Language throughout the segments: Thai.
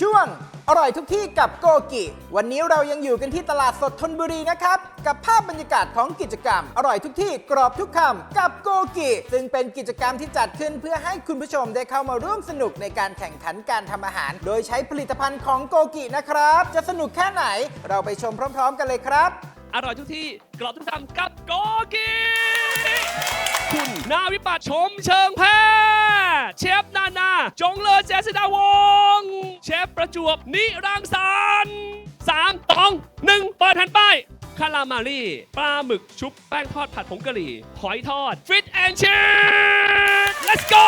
ช่วงอร่อยทุกที่กับโกกิ วันนี้เรายังอยู่กันที่ตลาดสดธนบุรีนะครับ กับภาพบรรยากาศของกิจกรรม อร่อยทุกที่กรอบทุกคำกับโกกิ ซึ่งเป็นกิจกรรมที่จัดขึ้นเพื่อให้คุณผู้ชมได้เข้ามาร่วมสนุกในการแข่งขันการทำอาหาร โดยใช้ผลิตภัณฑ์ของโกกินะครับ จะสนุกแค่ไหนเราไปชมพร้อม ๆ กันเลยครับ อร่อยทุกที่กรอบทุกคำกับโกกีคุณนาวิปัตรชมเชิงแพทย์เชฟนานา จงเลอเจษดาวงศ์ ฟประจวบนิรังสรรค์สามตองหนึ่งเปิดแผ่นป้ายคารามารีปลาหมึกชุบแป้งทอดผัดผงกะหรี่หอยทอดฟิตแอนชิพ let's go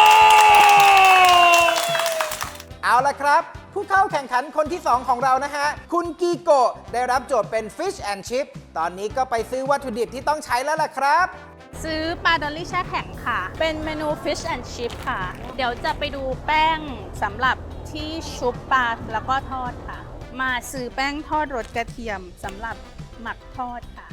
เอาละครับ ผู้เข้าแข่งขันคนที่ 2 ของเรานะฮะ คุณกีโกะได้รับโจทย์เป็น Fish and Chip ตอนนี้ก็ไปซื้อวัตถุดิบที่ต้องใช้แล้วล่ะครับ ซื้อปลาดอลลี่แช่แข็งค่ะ เป็นเมนู Fish and Chip ค่ะ เดี๋ยวจะไปดูแป้งสำหรับ ที่ชุบปลาแล้วก็ทอดค่ะ มาซื้อแป้งทอดรสกระเทียมสำหรับหมักทอดค่ะ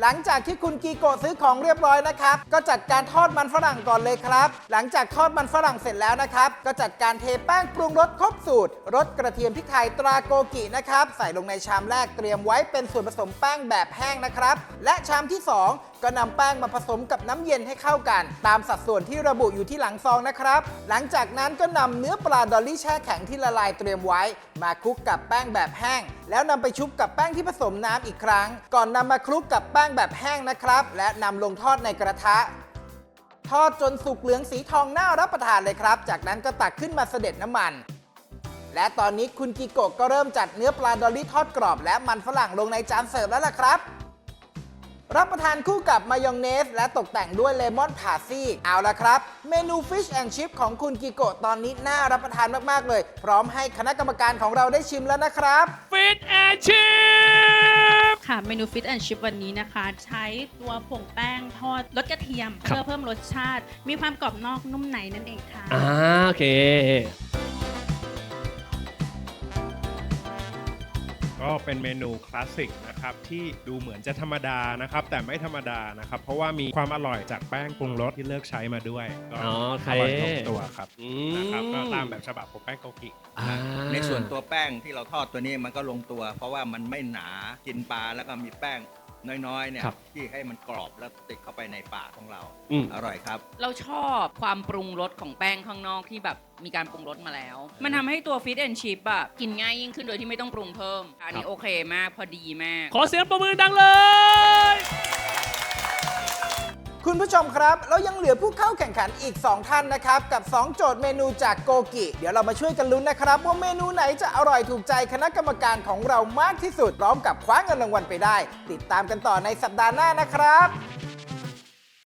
หลังจากที่คุณกีโกะซื้อของเรียบร้อยนะครับ ก็จัดการทอดมันฝรั่งก่อนเลยครับ หลังจากทอดมันฝรั่งเสร็จแล้วนะครับ ก็จัดการเทแป้งปรุงรสครบสูตรรสกระเทียมพริกไทยตราโกกินะครับ ใส่ลงในชามแรกเตรียมไว้เป็นส่วนผสมแป้งแบบแห้งนะครับ และชามที่ 2 ก็นำแป้งมาผสมกับน้ำเย็นให้เข้ากัน ตามสัดส่วนที่ระบุอยู่ที่หลังซองนะครับ หลังจากนั้นก็นำเนื้อปลาดอลลี่แช่แข็งที่ละลายเตรียมไว้ มาคลุกกับแป้งแบบแห้ง แล้วนำไปชุบกับแป้งที่ผสมน้ำอีกครั้ง ก่อนนำมาคลุกกับแป้งแบบแห้งนะครับ และนำลงทอดในกระทะทอดจนสุกเหลืองสีทองน่ารับประทานเลยครับ จากนั้นก็ตักขึ้นมาเสด็จน้ำมัน และตอนนี้คุณกิโกะก็เริ่มจัดเนื้อปลาดอลลี่ทอดกรอบ และมันฝรั่งลงในจานเสิร์ฟแล้วล่ะครับ รับประทานคู่กับมายองเนส และตกแต่งด้วยเลมอนพาซี่ เอาละครับ เมนู Fish and Chip ของคุณกิโกะตอนนี้น่ารับประทานมาก ๆ เลย พร้อมให้คณะกรรมการของเราได้ชิมแล้วนะครับ ฟิตแอนชิพค่ะเมนู Fish and Chip วันนี้นะคะ ใช้ตัวผงแป้งทอดรสกระเทียม ครับ เพื่อเพิ่มรสชาติ มีความกรอบนอกนุ่มในนั่นเองค่ะ อ่าโอเค ก็เป็นเมนูคลาสสิกนะครับที่ดูเหมือนจะธรรมดานะครับ แต่ไม่ธรรมดานะครับ เพราะว่ามีความอร่อยจากแป้งปรุงรสที่เลือกใช้มาด้วยก็อ๋อโอเค อร่อยลงตัวครับอืนะครับก็ตามมแบบฉบับของแป้งโกกิ อ่า ในส่วนตัวแป้งที่เราทอดตัวนี้มันก็ลงตัว เพราะว่ามันไม่หนากินปลาแล้วก็มีแป้ง น้อยๆเนี่ยครับที่ให้มันกรอบแล้วติดเข้าไปในปากของเราอืม อร่อยครับ เราชอบความปรุงรสของแป้งข้างนอกที่แบบมีการปรุงรสมาแล้ว มันทำให้ตัวฟิตแอนชิพอะกินง่ายยิ่งขึ้นโดยที่ไม่ต้องปรุงเพิ่ม อันนี้โอเคมากพอดีมาก ขอเสียงประมือดังเลยคุณ ผู้ชมครับ แล้วยังเหลือผู้เข้าแข่งขันอีก 2 ท่านนะครับ กับ 2 โจทย์เมนูจากโกกิ เดี๋ยวเรามาช่วยกันลุ้นนะครับ ว่าเมนูไหนจะอร่อยถูกใจคณะกรรมการของเรามากที่สุดพร้อมกับคว้าเงินรางวัลไปได้ ติดตามกันต่อในสัปดาห์หน้านะครับ